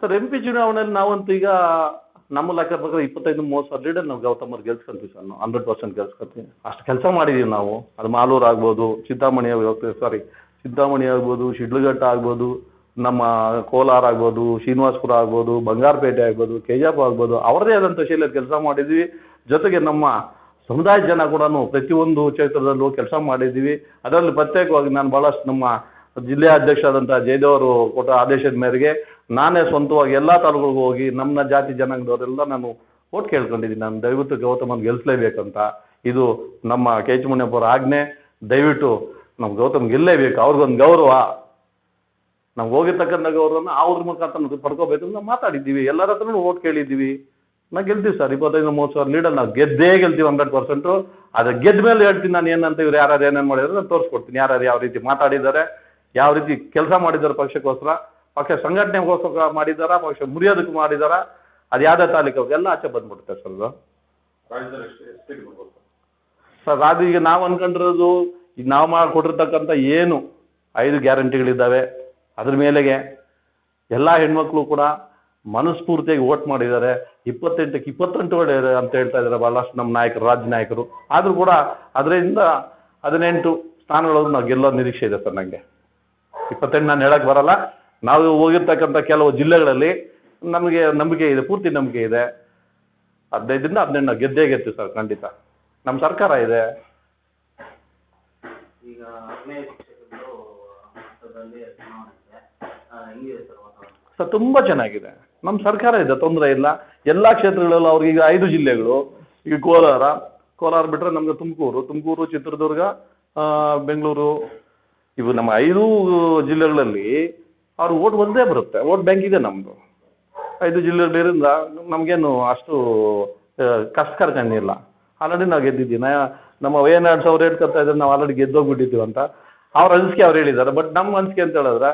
Sir M P ಚುನಾವಣೆಯಲ್ಲಿ ನಾವಂತೂ ಈಗ ನಮ್ಮ ಲೆಕ್ಕ ಪ್ರಕಾರ ಇಪ್ಪತ್ತೈದು, ಮೂವತ್ತು ಸಾವಿರ ಲೀಡರ್ ನಾವು ಗೌತಮ್ ಅವ್ರು ಗೆಲ್ಸ್ಕೊಂತೀವಿ ಸರ್ ನಾವು. ಹಂಡ್ರೆಡ್ ಪರ್ಸೆಂಟ್ ಗೆಲ್ಸ್ಕೊತೀವಿ. ಅಷ್ಟು ಕೆಲಸ ಮಾಡಿದ್ದೀವಿ ನಾವು. ಅದು ಮಾಲೂರು ಆಗ್ಬೋದು ಸಿದ್ದಾಮಣಿ ಸಾರಿ ಸಿದ್ದಾಮಣಿ ಆಗ್ಬೋದು, ಶಿಡ್ಲಘಟ್ಟ ಆಗ್ಬೋದು, ನಮ್ಮ ಕೋಲಾರ ಆಗ್ಬೋದು, ಶ್ರೀನಿವಾಸಪುರ ಆಗ್ಬೋದು, ಬಂಗಾರಪೇಟೆ ಆಗ್ಬೋದು ಕೆಜಾಪು ಆಗ್ಬೋದು ಅವರದೇ ಆದಂಥ ಶೈಲಿಯಲ್ಲಿ ಕೆಲಸ ಮಾಡಿದ್ದೀವಿ ಜೊತೆಗೆ ನಮ್ಮ ಸಮುದಾಯ ಜನ ಕೂಡ ಪ್ರತಿಯೊಂದು ಕ್ಷೇತ್ರದಲ್ಲೂ ಕೆಲಸ ಮಾಡಿದ್ದೀವಿ ಅದರಲ್ಲಿ ಪ್ರತ್ಯೇಕವಾಗಿ ನಾನು ಭಾಳಷ್ಟು ನಮ್ಮ ಜಿಲ್ಲೆಯ ಅಧ್ಯಕ್ಷರಾದಂಥ ಜಯದೇವ್ ಅವರು ಕೊಟ್ಟ ಆದೇಶದ ಮೇರೆಗೆ ನಾನೇ ಸ್ವಂತವಾಗಿ ಎಲ್ಲ ತಾಲೂಕುಗಳಿಗೂ ಹೋಗಿ ನಮ್ಮ ಜಾತಿ ಜನಾಂಗದವರೆಲ್ಲ ನಾನು ಓಟ್ ಕೇಳ್ಕೊಂಡಿದ್ದೀನಿ. ನಾನು ದಯವಿಟ್ಟು ಗೌತಮನ್ ಗೆಲ್ಲಿಸಲೇಬೇಕಂತ ಇದು ನಮ್ಮ ಕೆ ಎಚ್ ಮುನಿಯಪ್ಪ ಅವರ ಆಜ್ಞೆ. ದಯವಿಟ್ಟು ನಮ್ಮ ಗೌತಮ್ ಗೆಲ್ಲೇಬೇಕು. ಅವ್ರಿಗೊಂದು ಗೌರವ. ನಾವು ಹೋಗಿರ್ತಕ್ಕಂಥ ಗೌರವನ ಅವ್ರ ಮುಖಾಂತರ ಪಡ್ಕೋಬೇಕು ನಾವು ಮಾತಾಡಿದ್ದೀವಿ. ಎಲ್ಲರ ಹತ್ರನೂ ಓಟ್ ಕೇಳಿದ್ದೀವಿ. ನಾವು ಗೆಲ್ತೀವಿ ಸರ್. ಇಪ್ಪತ್ತೈದು ಮೂವತ್ತು ಸಾವಿರ ಲೀಡರ್ ನಾವು ಗೆದ್ದೇ ಗೆಲ್ತೀವಿ ಹಂಡ್ರೆಡ್ ಪರ್ಸೆಂಟು ಅದು ಗೆದ್ದ ಮೇಲೆ ಹೇಳ್ತೀನಿ ನಾನು ಏನಂತ ಇವ್ರು ಯಾರು ಏನೇನು ಮಾಡಿದ್ರು ನಾನು ತೋರಿಸ್ಕೊಡ್ತೀನಿ. ಯಾರು ಯಾವ ರೀತಿ ಮಾತಾಡಿದ್ದಾರೆ. ಯಾವ ರೀತಿ ಕೆಲಸ ಮಾಡಿದ್ದಾರೆ ಪಕ್ಷಕ್ಕೋಸ್ಕರ, ಪಕ್ಷ ಸಂಘಟನೆಗೋಸ್ಕರ ಮಾಡಿದಾರ ಪಕ್ಷ ಮುರಿಯೋದಕ್ಕೆ ಮಾಡಿದಾರ ಅದು ಯಾವುದೇ ತಾಲೂಕು ಎಲ್ಲ ಆಚೆ ಬಂದ್ಬಿಡುತ್ತೆ ಸರ್ ಅದು. ಸರ್, ಅದು ಈಗ ನಾವು ಅನ್ಕೊಂಡಿರೋದು, ಈಗ ನಾವು ಮಾಡಿಕೊಟ್ಟಿರ್ತಕ್ಕಂಥ ಏನು ಐದು ಗ್ಯಾರಂಟಿಗಳಿದ್ದಾವೆ, ಅದ್ರ ಮೇಲೆಗೆ ಎಲ್ಲ ಹೆಣ್ಮಕ್ಳು ಕೂಡ ಮನಸ್ಫೂರ್ತಿಯಾಗಿ ಓಟ್ ಮಾಡಿದ್ದಾರೆ. ಇಪ್ಪತ್ತೆಂಟಕ್ಕೆ ಇಪ್ಪತ್ತೆಂಟು ಅಂತ ಹೇಳ್ತಾ ಇದ್ದಾರೆ ಭಾಳಷ್ಟು ನಮ್ಮ ನಾಯಕರು, ರಾಜ್ಯ ನಾಯಕರು. ಆದರೂ ಕೂಡ ಅದರಿಂದ ಹದಿನೆಂಟು ಸ್ಥಾನಗಳನ್ನು ನಾವು ಗೆಲ್ಲೋ ನಿರೀಕ್ಷೆ ಇದೆ ಸರ್ ನನಗೆ ಇಪ್ಪತ್ತೆಂಟು ನಾನು ಹೇಳಕ್ಕೆ ಬರಲ್ಲ. ನಾವು ಹೋಗಿರ್ತಕ್ಕಂಥ ಕೆಲವು ಜಿಲ್ಲೆಗಳಲ್ಲಿ ನಮಗೆ ನಂಬಿಕೆ ಇದೆ ಪೂರ್ತಿ ನಂಬಿಕೆ ಇದೆ. ಹದಿನೈದರಿಂದ ಹದಿನೆಂಟು ನಾವು ಗೆದ್ದೇ ಗೆದ್ದು ಸರ್ ಖಂಡಿತ. ನಮ್ಮ ಸರ್ಕಾರ ಇದೆ. ಈಗ ಹದಿನೈದು ಶಿಕ್ಷಕರು ಹಂತದಲ್ಲಿ ಚುನಾವಣೆ ಇದೆ. ಹೆಂಗಿದೆ ಸರ್ ವಾತಾವರಣ? ಸರ್ ತುಂಬ ಚೆನ್ನಾಗಿದೆ. ನಮ್ಮ ಸರ್ಕಾರ ಇದೆ ತೊಂದರೆ ಇಲ್ಲ. ಎಲ್ಲ ಕ್ಷೇತ್ರಗಳಲ್ಲೂ ಅವ್ರಿಗೆ ಈಗ ಐದು ಜಿಲ್ಲೆಗಳು. ಈಗ ಕೋಲಾರ ಕೋಲಾರ ಬಿಟ್ಟರೆ ನಮಗೆ ತುಮಕೂರು. ತುಮಕೂರು ಚಿತ್ರದುರ್ಗ ಬೆಂಗಳೂರು ಇವು ನಮ್ಮ ಐದು ಜಿಲ್ಲೆಗಳಲ್ಲಿ ಅವ್ರ ಓಟ್ ಒಂದೇ ಬರುತ್ತೆ. ಓಟ್ ಬ್ಯಾಂಕ್ ಇದೆ ನಮ್ಮದು ಐದು ಜಿಲ್ಲೆಗಳಿಂದ ನಮಗೇನು ಅಷ್ಟು ಕಷ್ಟ ಕಷ್ಟಕರ ಕಂಡಿಲ್ಲ ಆಲ್ರೆಡಿ ನಾವು ಗೆದ್ದಿದ್ದೀವಿ. ನಾ ನಮ್ಮ ವಯನಾಡ್ ಸಾವಿರ ಹೇಳ್ಕೊತಾ ಇದ್ದಾರೆ ನಾವು ಆಲ್ರೆಡಿ ಗೆದ್ದೋಗ್ಬಿಟ್ಟಿದ್ದೀವಿ ಅಂತ. ಅವ್ರ ಅನಿಸಿಕೆ ಅವ್ರು ಹೇಳಿದ್ದಾರೆ. ಬಟ್ ನಮ್ಮ ಅನಿಸಿಕೆ ಅಂತ ಹೇಳಿದ್ರೆ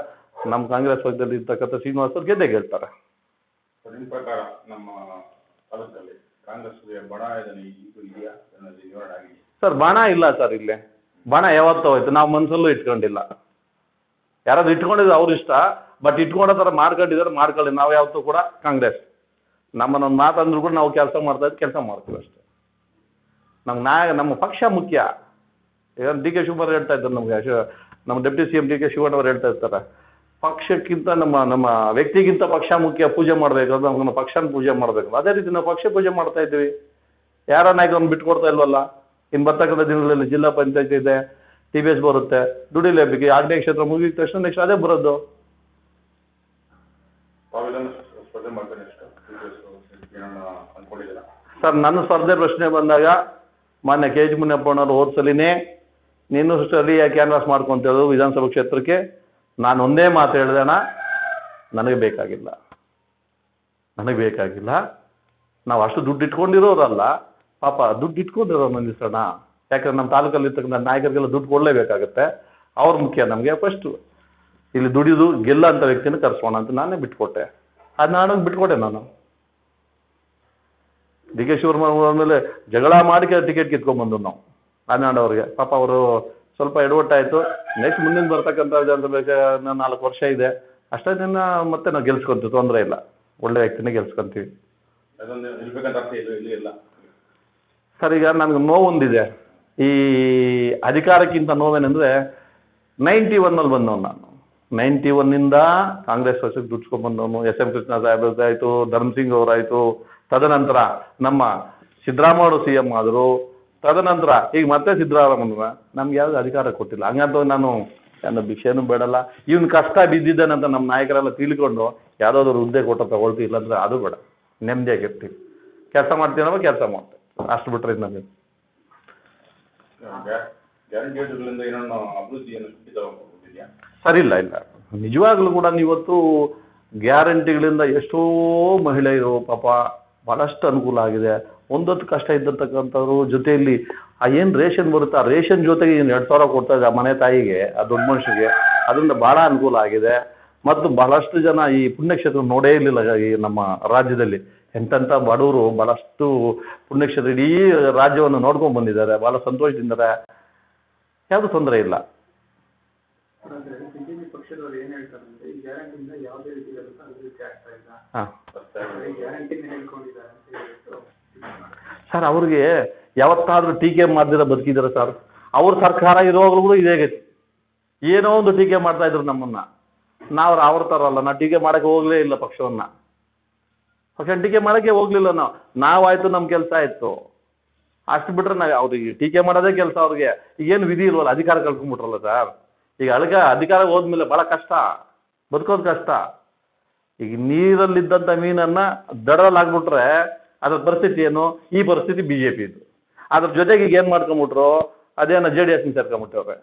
ನಮ್ಮ ಕಾಂಗ್ರೆಸ್ ಪಕ್ಷದಲ್ಲಿ ಇರ್ತಕ್ಕಂಥ ಶ್ರೀನಿವಾಸ್ ಅವ್ರು ಗೆದ್ದೇ ಗೆಲ್ತಾರೆ. ನಿಮ್ಮ ಪ್ರಕಾರ ತಾಲೂಕಲ್ಲಿ ಕಾಂಗ್ರೆಸ್ಗೆ ಇದೆಯಾ? ಸರ್ ಬಾಣ ಇಲ್ಲ ಸರ್ ಇಲ್ಲಿ. ಬಾಣ ಯಾವತ್ತೋ ಹೋಯ್ತು, ನಾವು ಮನಸ್ಸಲ್ಲೂ ಇಟ್ಕೊಂಡಿಲ್ಲ. ಯಾರಾದ್ರು ಇಟ್ಕೊಂಡಿದ್ರೆ ಅವ್ರ ಇಷ್ಟ ಬಟ್ ಇಟ್ಕೊಂಡ ಥರ ಮಾಡ್ಕೊಂಡಿದ್ದಾರೆ, ಮಾಡ್ಕೊಳ್ಳಿ. ನಾವು ಯಾವತ್ತೂ ಕೂಡ ಕಾಂಗ್ರೆಸ್. ನಮ್ಮನ್ನೊಂದು ಮಾತಂದ್ರು ಕೂಡ ನಾವು ಕೆಲಸ ಮಾಡ್ತಾ ಕೆಲಸ ಮಾಡ್ತೀವಿ ಅಷ್ಟೇ. ನಮ್ಗೆ ನಾಯ ನಮ್ಮ ಪಕ್ಷ ಮುಖ್ಯ. ಈಗ ಡಿ ಕೆ ಶಿವಕುಮಾರ್ ಹೇಳ್ತಾ ಇದ್ದಾರೆ ನಮಗೆ ನಮ್ಮ deputy C M D K Shivanna ಅವ್ರು ಹೇಳ್ತಾ ಇರ್ತಾರೆ. ಪಕ್ಷಕ್ಕಿಂತ ನಮ್ಮ ನಮ್ಮ ವ್ಯಕ್ತಿಗಿಂತ ಪಕ್ಷ ಮುಖ್ಯ ಪೂಜೆ ಮಾಡಬೇಕು ನಮ್ಮ ಪಕ್ಷನ ಪೂಜೆ ಮಾಡಬೇಕು. ಅದೇ ರೀತಿ ನಾವು ಪಕ್ಷ ಪೂಜೆ ಮಾಡ್ತಾ ಇದ್ದೀವಿ. ಯಾರ ನಾಯಕರನ್ನು ಬಿಟ್ಕೊಡ್ತಾ ಇಲ್ವಲ್ಲ? ಇನ್ನು ಬರ್ತಕ್ಕಂಥ ದಿನಗಳಲ್ಲಿ ಜಿಲ್ಲಾ ಪಂಚಾಯತ್ ಇದೆ ಟಿ ಬಿ ಎಸ್ ಬರುತ್ತೆ ದುಡಿಲೇಬೇಕು ಆಗ್ನೇಯ ಕ್ಷೇತ್ರ ಮುಗಿದ ತಕ್ಷಣ ನೆಕ್ಸ್ಟ್ ಅದೇ ಬರೋದು. ಸರ್ ನನ್ನ ಸ್ಪರ್ಧೆ ಪ್ರಶ್ನೆ ಬಂದಾಗ ಮಾನ್ಯ ಕೆ ಜಿ ಮುನಿಯಪ್ಪನವರು ಹೋದ ಸಲಿನೇ ನೀನು ಸ್ಥಳೀಯ ಕ್ಯಾನ್ವಾಸ್ ಮಾಡ್ಕೊಂತೇಳು ವಿಧಾನಸಭಾ ಕ್ಷೇತ್ರಕ್ಕೆ ನಾನು ಒಂದೇ ಮಾತು ಹೇಳ್ದಣ ನನಗೆ ಬೇಕಾಗಿಲ್ಲ. ನನಗೆ ಬೇಕಾಗಿಲ್ಲ. ನಾವು ಅಷ್ಟು ದುಡ್ಡು ಇಟ್ಕೊಂಡಿರೋರಲ್ಲ ಪಾಪ ದುಡ್ಡು ಇಟ್ಕೊಂಡಿರೋ ಮಂದಿಸೋಣ ಯಾಕಂದ್ರೆ ನಮ್ಮ ತಾಲೂಕಲ್ಲಿ ಇರ್ತಕ್ಕಂಥ ನಾಯಕರಿಗೆಲ್ಲ ದುಡ್ಡು ಕೊಡಲೇಬೇಕಾಗತ್ತೆ. ಅವ್ರ ಮುಖ್ಯ ನಮಗೆ ಫಸ್ಟು ಇಲ್ಲಿ ದುಡಿದು ಗೆಲ್ಲ ಅಂತ ವ್ಯಕ್ತಿನ ಕರೆಸೋಣ ಅಂತ ನಾನೇ ಬಿಟ್ಕೊಟ್ಟೆ. ಅದು ನಾನು ಬಿಟ್ಕೊಟ್ಟೆ ನಾನು. ಡಿ ಕೆ ಶಿವಕುಮಾರ್ ಮೇಲೆ ಜಗಳ ಮಾಡಿ ಟಿಕೆಟ್ ಕಿತ್ಕೊಂಡ್ಬಂದು ನಾವು. ಹನ್ನೆರಡು ಅವ್ರಿಗೆ ಪಾಪ ಅವರು ಸ್ವಲ್ಪ ಎಡವಟ್ಟಾಯಿತು. ನೆಕ್ಸ್ಟ್ ಮುಂದಿನ ಬರ್ತಕ್ಕಂಥ ವಿಧಾನಸಭೆಗೆ ನಾಲ್ಕು ವರ್ಷ ಇದೆ. ಅಷ್ಟೇ ದಿನ ಮತ್ತೆ ನಾವು ಗೆಲ್ಸ್ಕೊಂತೀವಿ, ತೊಂದರೆ ಇಲ್ಲ. ಒಳ್ಳೆ ವ್ಯಕ್ತಿನೇ ಗೆಲ್ಸ್ಕೊಂತೀವಿ. ಅರ್ಥ ಇಲ್ಲಿ ಇಲ್ಲ ಸರ್ ಈಗ ನನಗೆ ನೋವೊಂದಿದೆ. ಈ ಅಧಿಕಾರಕ್ಕಿಂತ ನೋವೇನೆಂದರೆ ನೈಂಟಿ ಒನ್ನಲ್ಲಿ ಬಂದವನು ನಾನು. ನೈಂಟಿ ಒನ್ನಿಂದ ಕಾಂಗ್ರೆಸ್ ಪಕ್ಷಕ್ಕೆ ದುಡ್ಸ್ಕೊಂಡ್ಬಂದವನು ಎಸ್ ಎಂ ಕೃಷ್ಣ ಸಾಹೇಬ್ ಆಯಿತು ಧರ್ಮಸಿಂಗ್ ಅವರಾಯಿತು. ತದನಂತರ ನಮ್ಮ ಸಿದ್ದರಾಮಯ್ಯ ಸಿ ಎಂ ಆದರು. ತದನಂತರ ಈಗ ಮತ್ತೆ ಸಿದ್ದರಾಮಯ್ಯ ನಮ್ಗೆ ಯಾವುದು ಅಧಿಕಾರ ಕೊಟ್ಟಿಲ್ಲ. ಹಂಗಂತ ನಾನು ನನ್ನ ಭಿಕ್ಷೆನೂ ಬೇಡಲ್ಲ. ಇವ್ನ ಕಷ್ಟ ಬಿದ್ದಿದ್ದಾನಂತ ನಮ್ಮ ನಾಯಕರೆಲ್ಲ ತಿಳ್ಕೊಂಡು ಯಾವುದಾದ್ರು ಹುದ್ದೆ ಕೊಟ್ಟು ತಗೊಳ್ತೀವಿ ಇಲ್ಲಾಂದ್ರೆ ಅದು ಬೇಡ. ನೆಮ್ಮದಿಯಾಗಿರ್ತೀವಿ ಕೆಲಸ ಮಾಡ್ತೀನಿ ನಾವು ಕೆಲಸ ಮಾಡ್ತೀವಿ ಅಷ್ಟು ಬಿಟ್ರೆ ನಮಗೆ ಗ್ಯಾರಂಟಿ ಯೋಜನೆಗಳಿಂದ ಏನೋ ಅಭಿವೃದ್ಧಿಯನ್ನು ಖಂಡಿತ ಹೋಗ್ತಿದ್ಯಾ ಸರಿ ಇಲ್ಲ ಇಲ್ಲ. ನಿಜವಾಗ್ಲೂ ಕೂಡ ನೀವತ್ತು ಗ್ಯಾರಂಟಿಗಳಿಂದ ಎಷ್ಟೋ ಮಹಿಳೆಯರು ಪಾಪ ಭಾಳಷ್ಟು ಅನುಕೂಲ ಆಗಿದೆ. ಒಂದೊತ್ತು ಕಷ್ಟ ಇದ್ದಿರ್ತಕ್ಕಂಥವ್ರು ಜೊತೆಯಲ್ಲಿ ಆ ಏನು ರೇಷನ್ ಬರುತ್ತೆ ಆ ರೇಷನ್ ಜೊತೆಗೆ ಏನು ಎರಡು ಸಾವಿರ ಕೊಡ್ತಾ ಇದೆ ಆ ಮನೆ ತಾಯಿಗೆ ಆ ದೊಡ್ಡ ಮನುಷ್ಯಗೆ ಅದರಿಂದ ಭಾಳ ಅನುಕೂಲ ಆಗಿದೆ. ಮತ್ತು ಬಹಳಷ್ಟು ಜನ ಈ ಪುಣ್ಯಕ್ಷೇತ್ರ ನೋಡೇ ಇರಲಿಲ್ಲ ಈ ನಮ್ಮ ರಾಜ್ಯದಲ್ಲಿ. ಎಂತೆಂಥ ಬಡವರು ಬಹಳಷ್ಟು ಪುಣ್ಯಕ್ಷೇತ್ರ ಇಡೀ ರಾಜ್ಯವನ್ನು ನೋಡ್ಕೊಂಡು ಬಂದಿದ್ದಾರೆ. ಬಹಳ ಸಂತೋಷದಿಂದಾರೆ ಯಾವುದು ತೊಂದರೆ ಇಲ್ಲ. ಹಾಂ. ಸರ್ ಅವ್ರಿಗೆ ಯಾವತ್ತಾದ್ರೂ ಟೀಕೆ ಮಾಡ್ದಿರ ಬದುಕಿದಾರೆ ಸರ್? ಅವ್ರ ಸರ್ಕಾರ ಇರೋವಾಗಲೂ ಇದೇ ಏನೋ ಒಂದು ಟೀಕೆ ಮಾಡ್ತಾ ಇದ್ರು ನಮ್ಮನ್ನ. ನಾವು ಅವ್ರ ಥರ ಅಲ್ಲ, ನಾವು ಟೀಕೆ ಮಾಡಕ್ಕೆ ಹೋಗಲೇ ಇಲ್ಲ ಪಕ್ಷವನ್ನ. ಪಕ್ಷ ಟೀಕೆ ಮಾಡಕ್ಕೆ ಹೋಗ್ಲಿಲ್ಲ ನಾವು. ನಾವಾಯ್ತು ನಮ್ಮ ಕೆಲಸ ಆಯ್ತು. ಅಷ್ಟು ಬಿಟ್ರೆ ನಾವು ಅವ್ರಿಗೆ ಟೀಕೆ ಮಾಡೋದೇ ಕೆಲಸ ಅವ್ರಿಗೆ. ಈಗೇನು ವಿಧಿ ಇಲ್ವಲ್ಲ, ಅಧಿಕಾರ ಕಳ್ಕೊಂಡ್ಬಿಟ್ರಲ್ಲ ಸರ್? ಈಗ ಅಳ್ಗ ಅಧಿಕಾರ ಹೋದ್ಮೇಲೆ ಭಾಳ ಕಷ್ಟ, ಬದುಕೋದು ಕಷ್ಟ. ಈಗ ನೀರಲ್ಲಿದ್ದಂಥ ಮೀನನ್ನ ದಡದಲ್ಲಿ ಹಾಕ್ಬಿಟ್ರೆ ಅದ್ರ ಪರಿಸ್ಥಿತಿ ಏನು? ಈ ಪರಿಸ್ಥಿತಿ ಬಿ ಜೆ ಪಿದು ಅದ್ರ ಜೊತೆಗೆ ಈಗ ಏನು ಮಾಡ್ಕೊಂಬಿಟ್ರು? ಅದೇನೋ ಜೆ ಡಿ ಎಸ್ನ ಸೇರ್ಕೊಂಬಿಟ್ಟವ್ರೆ.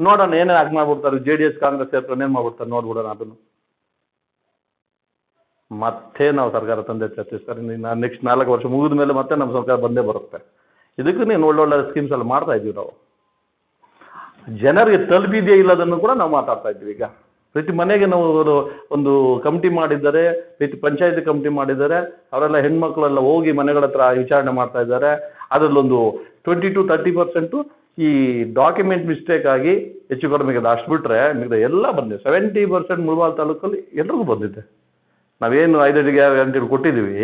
ನೋಡೋಣ ಏನೇ ಹಾಕಿ ಮಾಡ್ಬಿಡ್ತಾರೆ ಜೆ ಡಿ ಎಸ್ ಕಾಂಗ್ರೆಸ್ ಸೇರ್ಕೊಂಡು ಏನು ಮಾಡ್ಬಿಡ್ತಾರೆ, ನೋಡ್ಬಿಡೋಣ ಅದನ್ನು. ಮತ್ತೆ ನಾವು ಸರ್ಕಾರ ತಂದೆ ಚರ್ಚಿಸ್ತಾರೆ ನಾನು ನೆಕ್ಸ್ಟ್ ನಾಲ್ಕು ವರ್ಷ ಮುಗಿದ ಮೇಲೆ ಮತ್ತೆ ನಮ್ಮ ಸರ್ಕಾರ ಬಂದೇ ಬರುತ್ತೆ. ಇದಕ್ಕೂ ನೀನು ಒಳ್ಳೊಳ್ಳೆ ಸ್ಕೀಮ್ಸ್ ಎಲ್ಲ ಮಾಡ್ತಾ ಇದ್ದೀವಿ ನಾವು. ಜನರಿಗೆ ತಲುಪಿದೆಯೇ ಇಲ್ಲದನ್ನು ಕೂಡ ನಾವು ಮಾತಾಡ್ತಾ ಇದ್ದೀವಿ ಈಗ. ಪ್ರತಿ ಮನೆಗೆ ನಾವು ಒಂದು- ಒಂದು ಕಮಿಟಿ ಮಾಡಿದ್ದಾರೆ, ಪ್ರತಿ ಪಂಚಾಯತಿ ಕಮಿಟಿ ಮಾಡಿದ್ದಾರೆ, ಅವರೆಲ್ಲ ಹೆಣ್ಮಕ್ಳೆಲ್ಲ ಹೋಗಿ ಮನೆಗಳ ಹತ್ರ ವಿಚಾರಣೆ ಮಾಡ್ತಾ ಇದ್ದಾರೆ. ಅದರಲ್ಲೊಂದು ಟ್ವೆಂಟಿ ಟು ತರ್ಟಿ ಪರ್ಸೆಂಟು ಈ ಡಾಕ್ಯುಮೆಂಟ್ ಮಿಸ್ಟೇಕ್ ಆಗಿ ಹೆಚ್ಚು ಕಡಿಮೆ ಅದು ಅಷ್ಟು ಬಿಟ್ಟರೆ ಮಿಗದ ಎಲ್ಲ ಬಂದಿದೆ. ಸೆವೆಂಟಿ ಪರ್ಸೆಂಟ್ ಮುಳಬಾಲ್ ತಾಲೂಕಲ್ಲಿ ಎಲ್ರಿಗೂ ಬಂದಿದೆ. ನಾವೇನು ಐದೈದು ಗ್ಯಾರಂಟಿಗಳು ಕೊಟ್ಟಿದ್ದೀವಿ.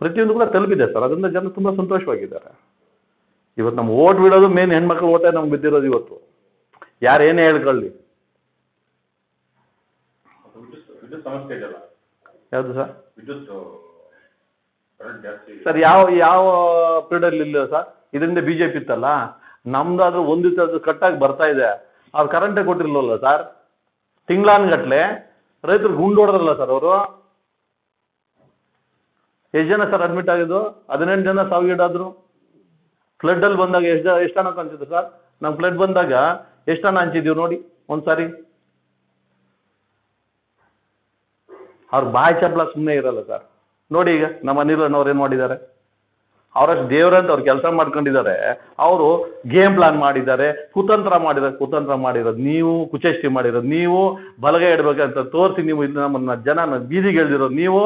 ಪ್ರತಿಯೊಂದು ಕೂಡ ತಲುಪಿದೆ ಸರ್. ಅದರಿಂದ ಜನ ತುಂಬ ಸಂತೋಷವಾಗಿದ್ದಾರೆ. ಇವತ್ತು ನಮ್ಮ ಓಟ್ ಬಿಡೋದು ಮೇನ್ ಹೆಣ್ಮಕ್ಳು ಓಟೇ ನಮ್ಗೆ ಬಿದ್ದಿರೋದು ಇವತ್ತು. ಯಾರು ಏನೇ ಹೇಳ್ಕೊಳ್ಳಿ. ಯಾವುದು ಸರ್? ವಿದ್ಯುತ್ ಸರ್ ಯಾವ ಯಾವ ಪೀರಿಯಡಲ್ಲಿ ಇಲ್ಲ ಸರ್? ಇದರಿಂದ ಬಿ ಜೆ ಪಿ ಇತ್ತಲ್ಲ? ನಮ್ದಾದ್ರೂ ಒಂದು ದಿವಸ ಕಟ್ಟಾಗಿ ಬರ್ತಾ ಇದೆ. ಅವ್ರು ಕರೆಂಟೇ ಕೊಟ್ಟಿರ್ಲಿಲ್ಲ ಸರ್ ತಿಂಗಳಾನ್ಗಟ್ಲೆ ರೈತರು ಗುಂಡು ಹೊಡೆದ್ರಲ್ಲ ಸರ್ ಅವರು. ಎಷ್ಟು ಜನ ಸರ್ ಅಡ್ಮಿಟ್ ಆಗಿದ್ದು? ಹದಿನೆಂಟು ಜನ ಸಾವಿಗೀಡಾದ್ರು ಫ್ಲಡ್ಡಲ್ಲಿ ಬಂದಾಗ ಎಷ್ಟು ಜನ ಎಷ್ಟು ಜನ ಹಂಚಿದ್ರು ಸರ್ ನಮ್ಮ ಫ್ಲಡ್ ಬಂದಾಗ ಎಷ್ಟು ಹಣ ಹಂಚಿದ್ದೀವಿ ನೋಡಿ ಒಂದು ಸಾರಿ ಅವ್ರ ಬಾಯಿ ಚಪ್ಪಲ ಸುಮ್ಮನೆ ಇರಲ್ಲ ಸರ್ ನೋಡಿ ಈಗ ನಮ್ಮ ಅನಿಲ್ ಅವ್ರು ಏನು ಮಾಡಿದ್ದಾರೆ? ಅವರಷ್ಟು ದೇವರಂತ ಅವ್ರು ಕೆಲಸ ಮಾಡ್ಕೊಂಡಿದ್ದಾರೆ, ಅವರು ಗೇಮ್ ಪ್ಲಾನ್ ಮಾಡಿದ್ದಾರೆ, ಕುತಂತ್ರ ಮಾಡಿದ್ದಾರೆ ಕುತಂತ್ರ ಮಾಡಿರೋದು, ನೀವು ಕುಚೇಷ್ಟಿ ಮಾಡಿರೋದು, ನೀವು ಬಲಗೈ ಇಡಬೇಕಂತ ತೋರಿಸಿ ನೀವು ಇದು ನಮ್ಮನ್ನ ಜನ ಬೀದಿಗೆ ಎಳೆದಿರೋದು ನೀವು.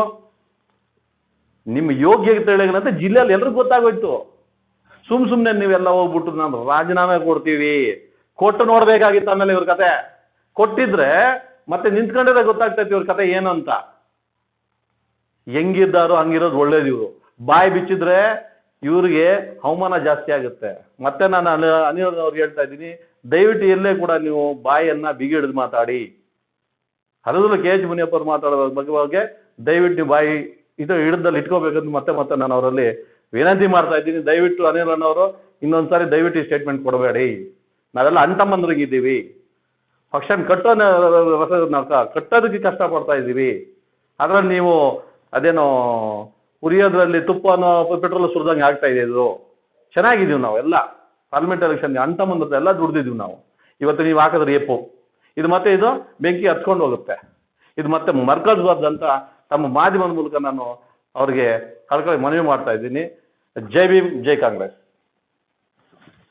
ನಿಮ್ಮ ಯೋಗ್ಯತೆಗಳಂತೆ ಜಿಲ್ಲೆಯಲ್ಲಿ ಎಲ್ರಿಗೂ ಗೊತ್ತಾಗೋಯ್ತು. ಸುಮ್ ಸುಮ್ಮನೆ ನೀವೆಲ್ಲ ಹೋಗ್ಬಿಟ್ಟು ನಾನು ರಾಜೀನಾಮೆ ಕೊಡ್ತೀವಿ. ಕೊಟ್ಟು ನೋಡ್ಬೇಕಾಗಿತ್ತು ಆಮೇಲೆ ಇವ್ರ ಕತೆ. ಕೊಟ್ಟಿದ್ರೆ ಮತ್ತೆ ನಿಂತ್ಕೊಂಡಿದ್ರೆ ಗೊತ್ತಾಗ್ತೈತಿ ಇವ್ರ ಕತೆ ಏನು ಅಂತ. ಹೆಂಗಿದ್ದಾರೋ ಹಂಗಿರೋದು ಒಳ್ಳೇದು ಇವರು. ಬಾಯಿ ಬಿಚ್ಚಿದ್ರೆ ಇವ್ರಿಗೆ ಅವಮಾನ ಜಾಸ್ತಿ ಆಗುತ್ತೆ. ಮತ್ತೆ ನಾನು ಅನಿ ಅನಿಲ್ ಅವ್ರಿಗೆ ಹೇಳ್ತಾ ಇದ್ದೀನಿ, ದಯವಿಟ್ಟು ಎಲ್ಲೇ ಕೂಡ ನೀವು ಬಾಯನ್ನು ಬಿಗಿ ಹಿಡಿದು ಮಾತಾಡಿ. ಅದರಲ್ಲೂ ಕೆ ಎಚ್ ಮುನಿಯಪ್ಪ ಅವ್ರು ಮಾತಾಡೋ ಬಗ್ಗೆ ಬಗ್ಗೆ ದಯವಿಟ್ಟು ನೀವು ಬಾಯಿ ಇದು ಹಿಡಿದಲ್ಲಿ ಇಟ್ಕೋಬೇಕಂತ ಮತ್ತೆ ಮತ್ತೆ ನಾನು ಅವರಲ್ಲಿ ವಿನಂತಿ ಮಾಡ್ತಾ ಇದ್ದೀನಿ. ದಯವಿಟ್ಟು ಅನಿಲ್ ಅಣ್ಣವರು ಇನ್ನೊಂದು ಸಾರಿ ದಯವಿಟ್ಟು ಸ್ಟೇಟ್ಮೆಂಟ್ ಕೊಡಬೇಡಿ. ನಾವೆಲ್ಲ ಅಂಟಮ್ಮಂದ್ರಿಗಿದ್ದೀವಿ ಪಕ್ಷನ ಕಟ್ಟೋ ಕಟ್ಟೋದಕ್ಕೆ ಕಷ್ಟಪಡ್ತಾ ಇದ್ದೀವಿ. ಅದರಲ್ಲಿ ನೀವು ಅದೇನೋ ಉರಿಯೋದ್ರಲ್ಲಿ ತುಪ್ಪನೋ ಪೆಟ್ರೋಲ್ ಸುರಿದಂಗೆ ಆಗ್ತಾ ಇದೆ ಇದು. ಚೆನ್ನಾಗಿದ್ದೀವಿ ನಾವು, ಎಲ್ಲ. ಪಾರ್ಲಿಮೆಂಟ್ ಎಲೆಕ್ಷನ್ಗೆ ಅಂತ ಮುಂದೆ ಎಲ್ಲ ದುಡ್ದಿದ್ದೀವಿ ನಾವು. ಇವತ್ತು ನೀವು ಹಾಕಿದ್ರೆ ಏಪು. ಇದು ಮತ್ತೆ ಇದು ಬೆಂಕಿ ಹತ್ಕೊಂಡು ಹೋಗುತ್ತೆ. ಇದು ಮತ್ತೆ ಮರ್ಕಳಿಸ್ಬಾರ್ದು ಅಂತ ತಮ್ಮ ಮಾಧ್ಯಮದ ಮೂಲಕ ನಾನು ಅವ್ರಿಗೆ ಕಳ್ಕೊಳ್ಳಿ ಮನವಿ ಮಾಡ್ತಾ ಇದ್ದೀನಿ. ಜೈ ಭೀಮ್, ಜೈ ಕಾಂಗ್ರೆಸ್.